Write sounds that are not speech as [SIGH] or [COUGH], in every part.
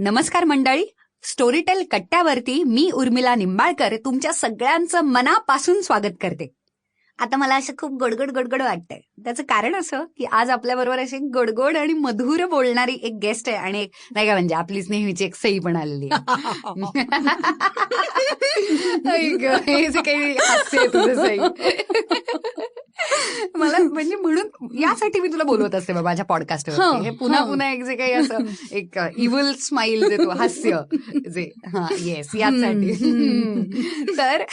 नमस्कार मंडळी. स्टोरीटेल कट्ट्यावरती मी उर्मिला निंबाळकर तुमच्या सगळ्यांचं मनापासून स्वागत करते. आता मला असं खूप गडगड गडगड वाटतंय. त्याचं कारण असं की आज आपल्याबरोबर अशी गडगड आणि मधुर बोलणारी एक गेस्ट आहे आणि एक नाही का म्हणजे आपलीच नेहमीची एक सई पण आलेली आहे. हे जे काही सई. [LAUGHS] यासाठी मी तुला बोलवत असते माझ्या पॉडकास्टवर हं, पुन्हा. पुन्हा एक जे काही असं एक इव्हल स्माइल जे तो हास्य जे हा येस यासाठी. तर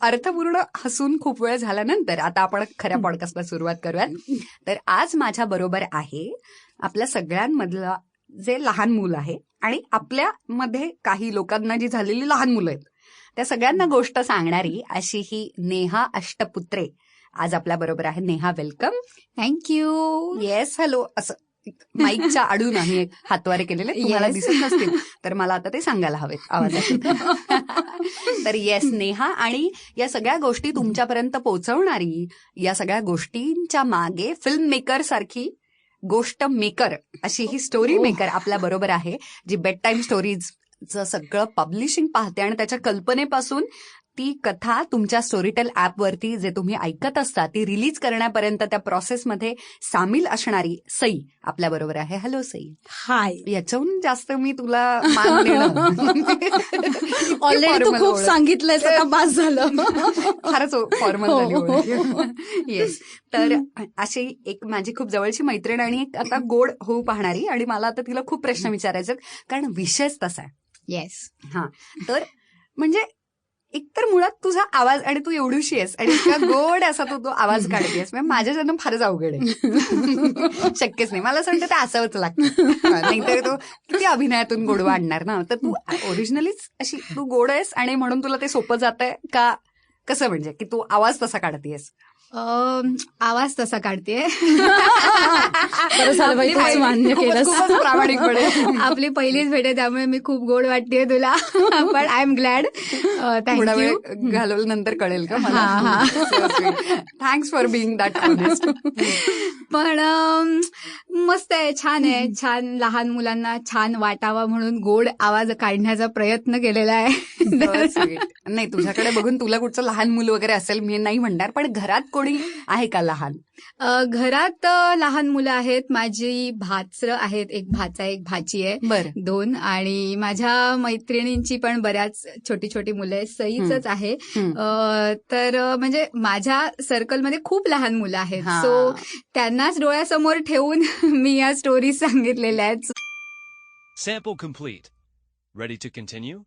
अर्थपूर्ण हसून खूप वेळ झाल्यानंतर आता आपण खऱ्या पॉडकास्टला सुरुवात करूयात तर आज माझ्या बरोबर आहे आपल्या सगळ्यांमधलं जे लहान मूल आहे आणि आपल्यामध्ये काही लोकांना जी झालेली लहान मुलं आहेत त्या सगळ्यांना गोष्ट सांगणारी अशी ही नेहा अष्टपुत्रे आज आपल्या बरोबर आहे Neha welcome thank you yes hello असं माईकच्या आडून आम्ही हातवारे केलेले. तुम्हाला. दिसत नसतील तर मला आता ते सांगायला हवेत. आवाजात [LAUGHS] तर येस नेहा आणि या सगळ्या गोष्टी तुमच्यापर्यंत पोहोचवणारी या सगळ्या गोष्टींच्या मागे फिल्म मेकर सारखी गोष्ट मेकर अशी ही स्टोरी Oh. मेकर आपल्या बरोबर आहे जी बेड टाईम स्टोरीजचं सगळं पब्लिशिंग पाहते आणि त्याच्या कल्पनेपासून ती कथा तुमच्या स्टोरीटेल ॲपवरती जे तुम्ही ऐकत असता ती रिलीज करण्यापर्यंत त्या प्रोसेसमध्ये सामील असणारी सई आपल्या बरोबर आहे. हॅलो सई. हाय याच्याहून जास्त मी तुला ऑलरेडी [LAUGHS] तू खूप आता [LAUGHS] पास झालं. फारच फॉर्मल हो, झाली हो. येस तर अशी एक माझी खूप जवळची मैत्रीण आणि आता गोड होऊ पाहणारी आणि मला आता तिला खूप प्रश्न विचारायचे कारण विषयच तसा आहे. येस हा. तर म्हणजे एकतर मुळात तुझा आवाज आणि तू एवढीशी आहेस आणि इतका गोड असा तू तो आवाज काढतेस म्हणजे माझ्या जन्म फारच अवघड आहे. [LAUGHS] शक्यच नाही. मला असं वाटतं ते असावंच लागतं. नाहीतर तो किती अभिनयातून गोडवा आणणार ना? तर तू ओरिजिनलीच अशी तू गोड आहेस आणि म्हणून तुला ते सोपं जात आहे का? कसं म्हणजे? की तू आवाज तसा काढतेस? आवाज तसा काढते [LAUGHS] आपली पहिलीच भेट आहे त्यामुळे मी खूप गोड वाटते तुला. पण आय एम ग्लॅड वेळ घालवल्यानंतर कळेल का. थँक्स फॉर बिईंग दॅट पण मस्त आहे छान आहे. छान लहान मुलांना छान वाटावा म्हणून गोड आवाज काढण्याचा प्रयत्न केलेला आहे. नाही तुझ्याकडे बघून तुला कुठचं लहान मुलं वगैरे असेल मी नाही म्हणणार पण घरात कोणी आहे का लहान? घरात लहान मुलं आहेत. माझी भाचर आहेत. एक भाचा एक भाची आहे. बर. दोन. आणि माझ्या मैत्रिणींची पण बऱ्याच छोटी छोटी मुलं आहेत. सईच आहे. तर म्हणजे माझ्या सर्कलमध्ये खूप लहान मुलं आहेत. हा. सो त्यांनाच डोळ्यासमोर ठेवून [LAUGHS] मी या स्टोरी सांगितलेल्या आहेत. Sample complete. Ready to continue?